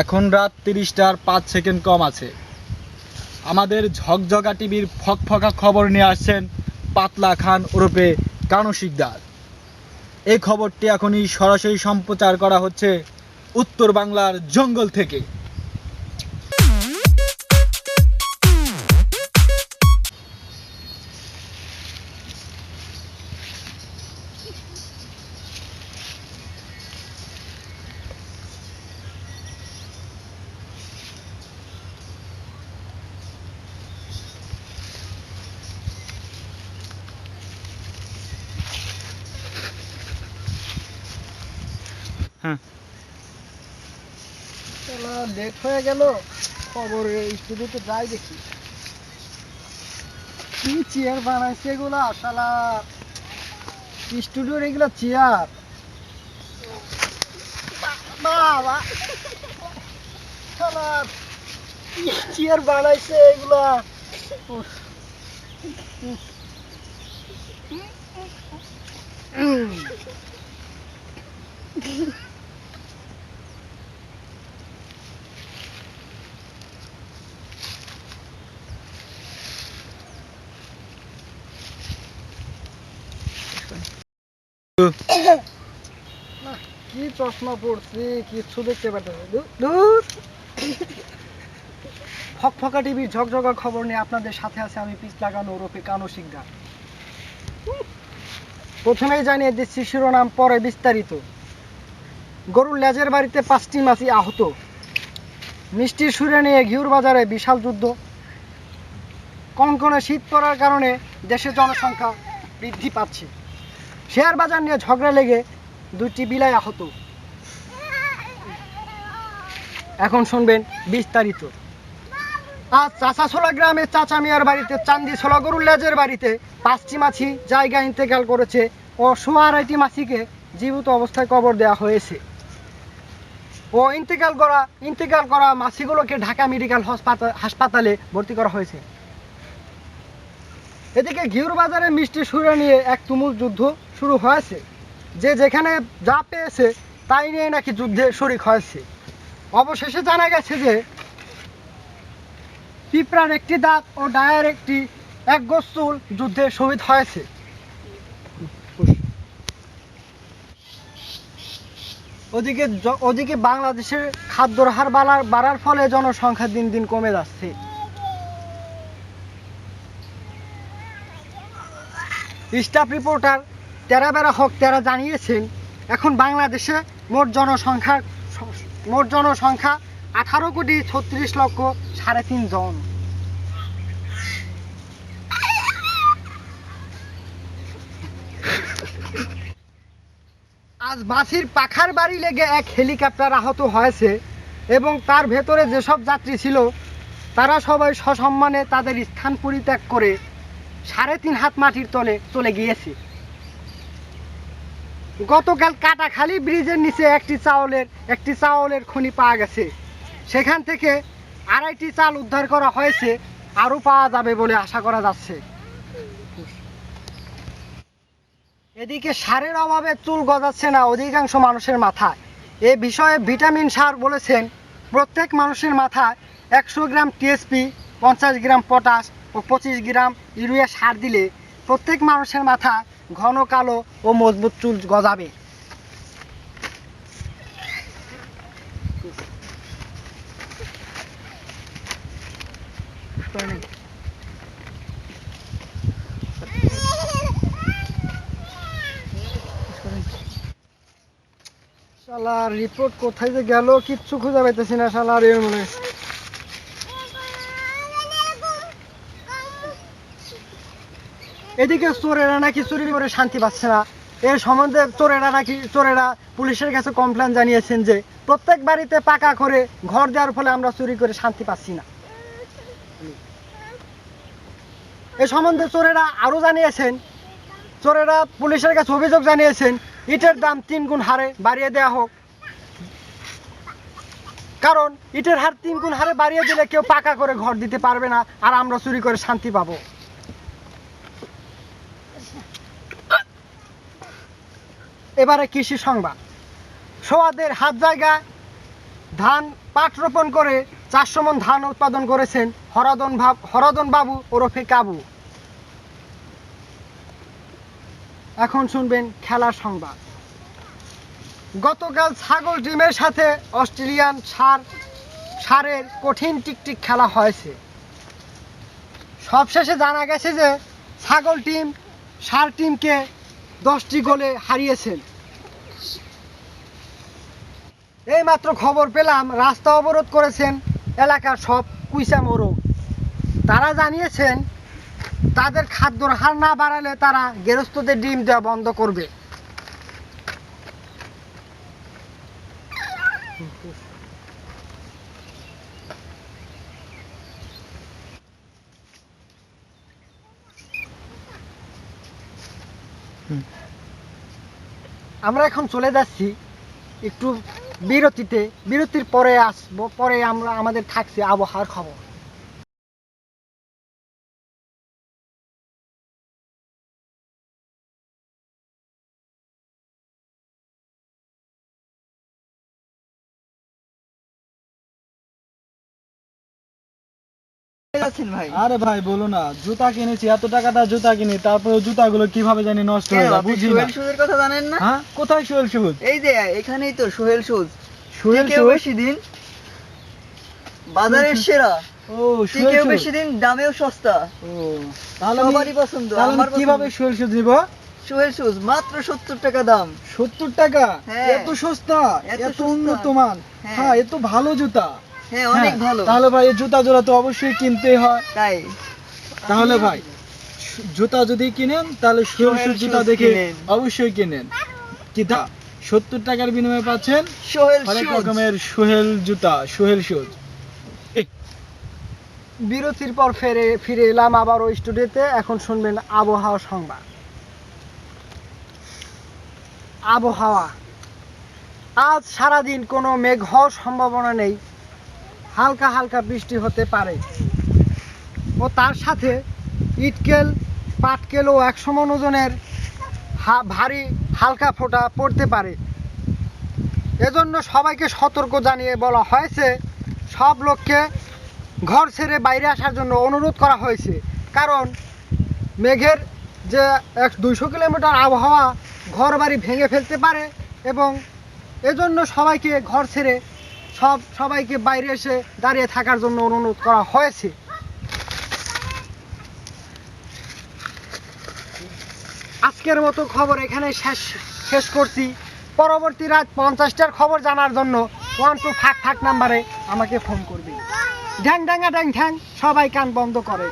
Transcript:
এখন রাত তিরিশটার পাঁচ সেকেন্ড কম আছে। আমাদের ঝকঝকা টিভির ফকফকা খবর নিয়ে আসছেন পাতলা খান ওরফে কানু শিকদার। এই খবরটি এখনই সরাসরি সম্প্রচার করা হচ্ছে উত্তর বাংলার জঙ্গল থেকে। লেট হয়ে গেল। খবর স্টুডিওতে যাই দেখি। কি চেয়ার বানাইছে এগুলা, শালা? স্টুডিওর এগুলা চেয়ার চেয়ার বানাইছে এগুলা? উফ। চশমা পড়ছি কিচ্ছু দেখতে দূর ফকফকা টিভির ঝকঝকা খবর নিয়ে আপনাদের সাথে আছে আমি পিস লাগানো ওরফে কানো শিকদার প্রথমেই জানিয়ে দিচ্ছি শিরোনাম, পরে বিস্তারিত। গরুর লেজের বাড়িতে পাঁচটি মাছি আহত। মিষ্টির সুরে নিয়ে ঘিউর বাজারে বিশাল যুদ্ধ। কনকনে শীত পড়ার কারণে দেশের জনসংখ্যা বৃদ্ধি পাচ্ছে। শেয়ার বাজার নিয়ে ঝগড়া লেগে দুটি বিলাই আহত। এখন শুনবেন বিস্তারিত। আজ চাচাছোলা গ্রামের চাচা মিয়ার বাড়িতে, চান্দি ছোলা গরুর লেজের বাড়িতে পাঁচটি মাছি জায়গা ইন্তেকাল করেছে ও সোয়া আড়াইটি মাছিকে জীবিত অবস্থায় কবর দেওয়া হয়েছে। ও ইন্তেকাল করা ইন্তেকাল করা মাছিগুলোকে ঢাকা মেডিকেল হাসপাতাল হাসপাতালে ভর্তি করা হয়েছে। এদিকে ঘিউর বাজারে মিষ্টি সুরে নিয়ে এক তুমুল যুদ্ধ শুরু হয়েছে। যে যেখানে যা পেয়েছে, তাই নিয়ে নাকি যুদ্ধে শরিক হয়েছে। অবশেষে জানা গেছে যে পিঁপড়ার একটি দাঁত ও ডায়ের একটি এক গোস্তুল যুদ্ধে শহীদ হয়েছে। ওদিকে ওদিকে বাংলাদেশের খাদ্যর হার বাড়ার বাড়ার ফলে জনসংখ্যা দিন দিন কমে যাচ্ছে। স্টাফ রিপোর্টার তেরা বেড়া হক তেরা জানিয়েছেন, এখন বাংলাদেশে মোট জনসংখ্যা মোট জনসংখ্যা আঠারো কোটি ছত্রিশ লক্ষ সাড়ে তিন জন। আজ বাসির পাখার বাড়ি লেগে এক হেলিকপ্টার আহত হয়েছে এবং তার ভেতরে যেসব যাত্রী ছিল, তারা সবাই সসম্মানে তাদের স্থান পরিত্যাগ করে সাড়ে তিন হাত মাটির তলে চলে গিয়েছে। গতকাল কাটাখালী ব্রিজের নিচে একটি চাউলের একটি চাউলের খনি পাওয়া গেছে। সেখান থেকে আড়াইটি চাল উদ্ধার করা হয়েছে, আরও পাওয়া যাবে বলে আশা করা যাচ্ছে। এদিকে সারের অভাবে চুল গজাচ্ছে না অধিকাংশ মানুষের মাথায়। এ বিষয়ে ভিটামিন সার বলেছেন, প্রত্যেক মানুষের মাথায় একশো গ্রাম টিএসপি, পঞ্চাশ গ্রাম পটাশ ও পঁচিশ গ্রাম ইউরিয়া সার দিলে প্রত্যেক মানুষের মাথা ঘন, কালো ও মজবুত চুল গজাবে। শালা রিপোর্ট কোথায় যে গেল, কিচ্ছু খুঁজে পাইতেছি না শালা এর মনে এদিকে চোরেরা নাকি চুরি করে শান্তি পাচ্ছে না। এর সম্বন্ধে চোরেরা নাকি, চোরেরা পুলিশের কাছে কমপ্লেন জানিয়েছেন যে, প্রত্যেক বাড়িতে পাকা করে ঘর দেওয়ার ফলে আমরা চুরি করে শান্তি পাচ্ছি না। এ সম্বন্ধে চোরেরা আরও জানিয়েছেন, চোরেরা পুলিশের কাছে অভিযোগ জানিয়েছেন, ইটের দাম তিন গুণ হারে বাড়িয়ে দেওয়া হোক। কারণ, ইটের হার তিন গুণ হারে বাড়িয়ে দিলে কেউ পাকা করে ঘর দিতে পারবে না, আর আমরা চুরি করে শান্তি পাবো। এবারে কৃষি সংবাদ। সোয়াদের হাত জায়গা ধান পাট রোপণ করে চারশো মন ধান উৎপাদন করেছেন হরদন ভাব হরদন বাবু ওরফে কাবু। এখন শুনবেন খেলার সংবাদ। গতকাল ছাগল ডিমের সাথে অস্ট্রেলিয়ান সার সারের কঠিন টিকটিক খেলা হয়েছে। সবশেষে জানা গেছে যে ছাগল টিম সার টিমকে দশটি গোলে হারিয়েছেন। এই মাত্র খবর পেলাম, রাস্তা অবরোধ করেছেন এলাকার সব কুইসা মোরগ। তারা জানিয়েছেন, তাদের খাদ্যর হার না বাড়ালে তারা গেরস্থদের ডিম দেওয়া বন্ধ করবে। আমরা এখন চলে যাচ্ছি একটু বিরতিতে। বিরতির পরে আসব, পরে আমরা আমাদের থাকছে আবহাওয়ার খবর। ভাই? আরে ভাই বলো না। জুতা কিনেছি এত টাকা দা জুতা কিনি তারপরে জুতাগুলো কীভাবে জানি নষ্ট হয়ে যায় বুঝি না। সোহেল সুজের কথা জানেন না? হ্যাঁ? কোথায় সোহেল এই যে এখানেই তো সোহেল সুজ সোহেল বেশি দিন বাজারের সেরা। ও সোহেল বেশি দিন দামেও সস্তা। ও তাহলে আমি- সবারই পছন্দ আমার কীভাবে সোহেল নিব? সোহেল সুজ মাত্র সত্তর টাকা দাম। সত্তর টাকা? হ্যাঁ। এত সস্তা এত এত উন্নত মান। হ্যাঁ। হ্যাঁ এত ভালো জুতা। হ্যাঁ অনেক হ্যাঁ, ভালো। তাহলে ভাই এই জুতা জোড়া তো অবশ্যই কিনতেই হয়। তাই। তাহলে ভাই জুতা যদি কিনেন তাহলে সোহেল জুতা দেখে অবশ্যই কিনেন। সত্তর টাকার বিনিময়ে পাচ্ছেন? সোহেল অনেক রকমের সোহেল জুতা সোহেল সুজ বিরতির পর ফিরে ফিরে এলাম আবার ওই স্টুডিওতে। এখন শুনবেন আবহাওয়া সংবাদ। আবহাওয়া। আজ সারাদিন কোনো মেঘ হওয়ার সম্ভাবনা নেই। হালকা হালকা বৃষ্টি হতে পারে। ও তার সাথে ইটকেল পাটকেল ও একশো মন ওজনের ভারী হালকা ফোঁটা পড়তে পারে। এজন্য সবাইকে সতর্ক জানিয়ে বলা হয়েছে, সব লোককে ঘর ছেড়ে বাইরে আসার জন্য অনুরোধ করা হয়েছে। কারণ মেঘের যে এক দুইশো কিলোমিটার আবহাওয়া ঘর বাড়ি ভেঙে ফেলতে পারে এবং এজন্য সবাইকে ঘর ছেড়ে সব সবাইকে বাইরে এসে দাঁড়িয়ে থাকার জন্য অনুরোধ করা হয়েছে। আজকের মতো খবর এখানে শেষ শেষ করছি। পরবর্তী রাত পঞ্চাশটার খবর জানার জন্য ওয়ান টু ফাঁক ফাঁক নাম্বারে আমাকে ফোন করবে ঢ্যাং ঢ্যাঙা ঢ্যাং ঠ্যাং সবাই কান বন্ধ করে।